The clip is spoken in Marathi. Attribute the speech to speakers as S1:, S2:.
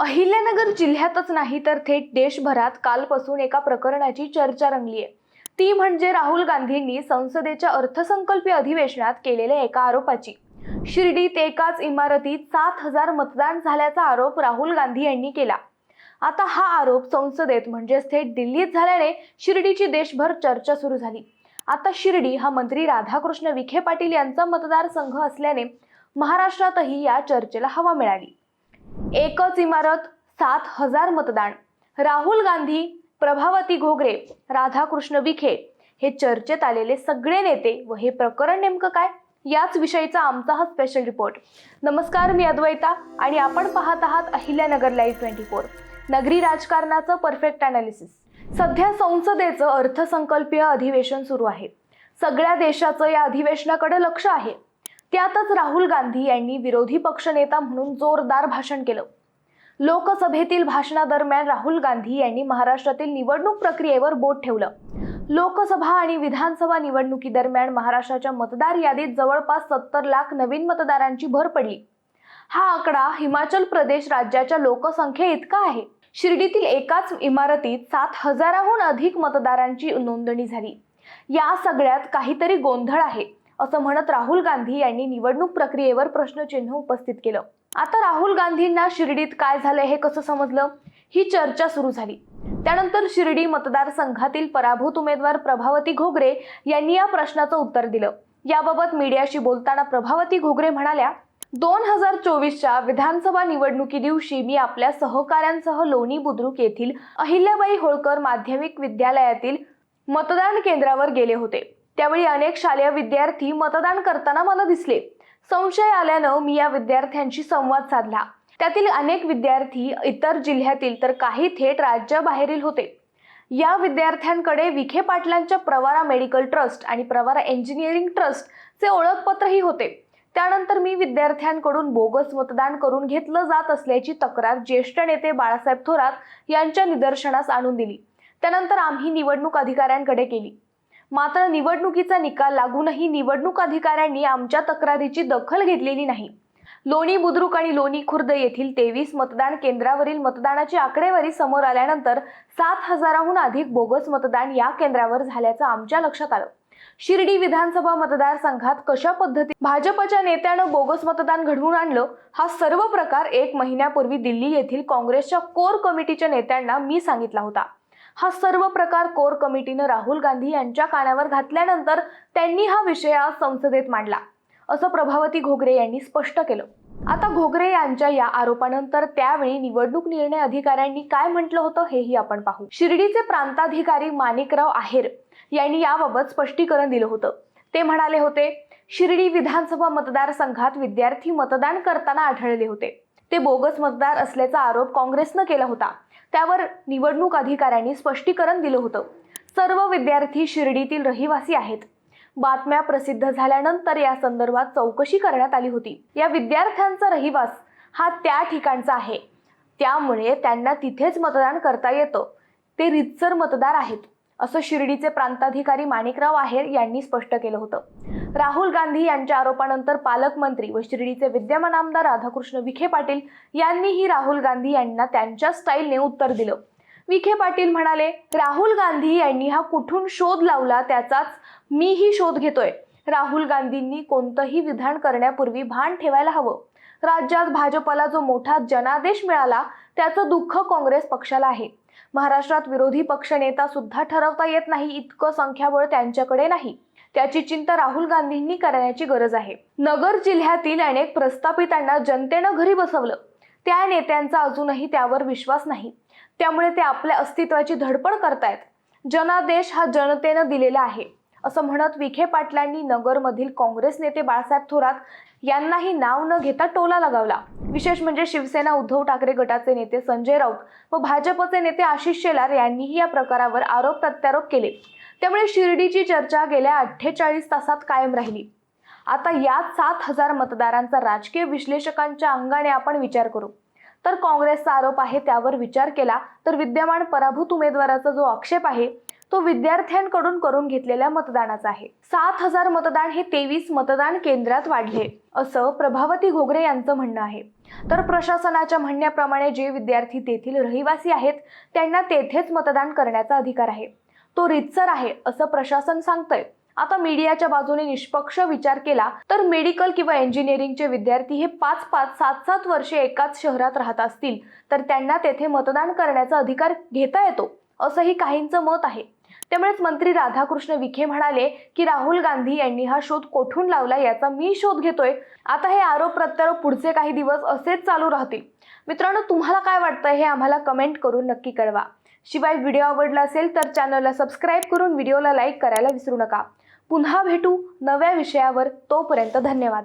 S1: अहिल्यानगर जिल्ह्यातच नाही तर थेट देशभरात कालपासून एका प्रकरणाची चर्चा रंगली आहे ती म्हणजे राहुल गांधींनी संसदेच्या अर्थसंकल्पीय अधिवेशनात केलेल्या एका आरोपाची. शिर्डीत एकाच इमारतीत सात हजार मतदान झाल्याचा आरोप राहुल गांधी यांनी केला. आता हा आरोप संसदेत म्हणजेच थेट दिल्लीत झाल्याने शिर्डीची देशभर चर्चा सुरू झाली. आता शिर्डी हा मंत्री राधाकृष्ण विखे पाटील यांचा मतदारसंघ असल्याने महाराष्ट्रातही या चर्चेला हवा मिळाली. एकच इमारत सात हजार मतदान. राहुल गांधी प्रभावती घोगरे राधाकृष्ण विखे हे चर्चेत आलेले सगळे नेते व हे प्रकरण नेमकं काय? याच विषयीचा आमचा हा स्पेशल रिपोर्ट नमस्कार मी अद्वैता आणि आपण पाहत आहात अहिल्यानगर लाईव्ह ट्वेंटी फोर नगरी राजकारणाचं परफेक्ट अनालिसिस सध्या संसदेचं अर्थसंकल्पीय अधिवेशन सुरू आहे. सगळ्या देशाचं या अधिवेशनाकडे लक्ष आहे. त्यातच राहुल गांधी यांनी विरोधी पक्षनेता म्हणून जोरदार भाषण केलं. लोकसभेतील भाषणादरम्यान राहुल गांधी यांनी महाराष्ट्रातील निवडणूक प्रक्रियेवर बोट ठेवलं. लोकसभा आणि विधानसभा निवडणुकीदरम्यान महाराष्ट्राच्या मतदार यादीत जवळपास सत्तर लाख नवीन मतदारांची भर पडली. हा आकडा हिमाचल प्रदेश राज्याच्या लोकसंख्ये इतका आहे. शिर्डीतील एकाच इमारतीत सात हजाराहून अधिक मतदारांची नोंदणी झाली. या सगळ्यात काहीतरी गोंधळ आहे. असं म्हणत राहुल गांधी यांनी निवडणूक प्रक्रियेवर प्रश्नचिन्ह उपस्थित केलं. आता राहुल गांधींना शिर्डीत काय झालंय हे कसं समजलं? ही चर्चा सुरू झाली. त्यानंतर शिर्डी मतदारसंघातील पराभूत उमेदवार प्रभावती घोगरे यांनी या प्रश्नाचं उत्तर दिलं. याबाबत मीडियाशी बोलताना प्रभावती घोगरे म्हणाल्या दोन हजार चोवीसच्या विधानसभा निवडणुकी दिवशी मी आपल्या सहकाऱ्यांसह लोणी बुद्रुक येथील अहिल्याबाई होळकर माध्यमिक विद्यालयातील मतदान केंद्रावर गेले होते. त्यावेळी अनेक शालेय विद्यार्थी मतदान करताना मला दिसले. संशय आल्यानं मी या विद्यार्थ्यांशी संवाद साधला. त्यातील अनेक विद्यार्थी इतर जिल्ह्यातील तर काही थेट राज्याबाहेरील होते. या विद्यार्थ्यांकडे विखे पाटलांच्या प्रवारा मेडिकल ट्रस्ट आणि प्रवारा इंजिनिअरिंग ट्रस्टचे ओळखपत्रही होते. त्यानंतर मी विद्यार्थ्यांकडून बोगस मतदान करून घेतलं जात असल्याची तक्रार ज्येष्ठ नेते बाळासाहेब थोरात यांच्या निदर्शनास आणून दिली. त्यानंतर आम्ही निवडणूक अधिकाऱ्यांकडे केली. मात्र निवडणुकीचा निकाल लागूनही निवडणूक अधिकाऱ्यांनी आमच्या तक्रारीची दखल घेतलेली नाही. लोणी बुद्रुक आणि लोणी खुर्द येथील तेवीस मतदान केंद्रावरील मतदानाची आकडेवारी समोर आल्यानंतर सात हजाराहून अधिक बोगस मतदान या केंद्रावर झाल्याचं आमच्या लक्षात आलं. शिर्डी विधानसभा मतदारसंघात कशा पद्धती भाजपच्या नेत्यानं बोगस मतदान घडवून आणलं हा सर्व प्रकार एक महिन्यापूर्वी दिल्ली येथील काँग्रेसच्या कोर कमिटीच्या नेत्यांना मी सांगितला होता. हा सर्व प्रकार कोर कमिटीनं राहुल गांधी यांच्या कानावर घातल्यानंतर त्यांनी हा विषय आज संसदेत मांडला असं प्रभावती घोगरे यांनी स्पष्ट केलं. आता घोगरे यांच्या या आरोपानंतर त्यावेळी निवडणूक निर्णय अधिकाऱ्यांनी काय म्हटलं होतं हेही आपण पाहू. शिर्डीचे प्रांताधिकारी माणिकराव आहेर यांनी याबाबत स्पष्टीकरण दिलं होतं. ते म्हणाले होते शिर्डी विधानसभा मतदारसंघात विद्यार्थी मतदान करताना आढळले होते. ते बोगस मतदार असल्याचा आरोप काँग्रेसनं केला होता. त्यावर निवडणूक अधिकाऱ्यांनी स्पष्टीकरण दिलं होतं. सर्व विद्यार्थी शिर्डीतील रहिवासी आहेत. बातम्या प्रसिद्ध झाल्यानंतर या संदर्भात चौकशी करण्यात आली होती. या विद्यार्थ्यांचा रहिवास हा त्या ठिकाणचा आहे. त्यामुळे त्यांना तिथेच मतदान करता येतं. ते रितसर मतदार आहेत. असं शिर्डीचे प्रांताधिकारी माणिकराव आहेर यांनी स्पष्ट केलं होतं. राहुल गांधी यांच्या आरोपानंतर पालकमंत्री व शिर्डीचे विद्यमान आमदार राधाकृष्ण विखे पाटील यांनीही राहुल गांधी यांना त्यांच्या स्टाईलने उत्तर दिलं. विखे पाटील म्हणाले राहुल गांधी यांनी हा कुठून शोध लावला त्याचाच मीही शोध घेतोय. राहुल गांधींनी कोणतंही विधान करण्यापूर्वी भान ठेवायला हवं. राज्यात भाजपला जो मोठा जनादेश मिळाला त्याचं दुःख काँग्रेस पक्षाला आहे. महाराष्ट्रात विरोधी पक्षनेता सुद्धा ठरवता येत नाही इतकं संख्याबळ त्यांच्याकडे नाही. त्याची चिंता राहुल गांधींनी करण्याची गरज आहे. नगर जिल्ह्यातील अनेक प्रस्थापितांना जनतेनं घरी बसवलं. त्या नेत्यांचा अजूनही त्यावर विश्वास नाही. त्यामुळे ते आपल्या अस्तित्वाची धडपड करतायत. जनादेश हा जनतेनं दिलेला आहे असं म्हणत विखे पाटलांनी नगरमधील काँग्रेस नेते बाळासाहेब थोरात यांनाही नाव न घेता टोला लगावला. विशेष म्हणजे शिवसेना उद्धव ठाकरे गटाचे नेते संजय राऊत व भाजपचे नेते आशिष शेलार यांनीही या प्रकारावर आरोप प्रत्यारोप केले. त्यामुळे शिर्डीची चर्चा गेल्या अठ्ठेचाळीस तासात कायम राहिली. आता यात सात हजार मतदारांचा राजकीय विश्लेषकांच्या अंगाने आपण विचार करू. तर काँग्रेसचा आरोप आहे त्यावर विचार केला तर विद्यमान पराभूत उमेदवाराचा जो आक्षेप आहे तो विद्यार्थ्यांकडून करून घेतलेल्या मतदानाचा आहे. सात हजार मतदान हे तेवीस मतदान केंद्रात वाढले असं प्रभावती घोगरे यांचं म्हणणं आहे. तर प्रशासनाच्या म्हणण्याप्रमाणे जे विद्यार्थी तेथील रहिवासी आहेत त्यांना तेथेच मतदान करण्याचा अधिकार आहे. तो रितसर आहे असं प्रशासन सांगतंय. आता मीडियाच्या बाजूने निष्पक्ष विचार केला तर मेडिकल किंवा इंजिनिअरिंगचे विद्यार्थी हे पाच पाच सात सात वर्षे एकाच शहरात राहत असतील तर त्यांना तेथे मतदान करण्याचा अधिकार घेता येतो असंही काहींचं मत आहे. त्यामुळेच मंत्री राधाकृष्ण विखे म्हणाले की राहुल गांधी यांनी हा शोध कोठून लावला याचा मी शोध घेतोय. आता हे आरोप प्रत्यारोप पुढचे काही दिवस असेच चालू राहतील. मित्रांनो तुम्हाला काय वाटतं हे आम्हाला कमेंट करून नक्की कळवा. शिवाय व्हिडिओ आवडला असेल तर चॅनलला सबस्क्राईब करून व्हिडिओला लाईक करायला विसरू नका. पुन्हा भेटू नव्या विषयावर. तोपर्यंत धन्यवाद.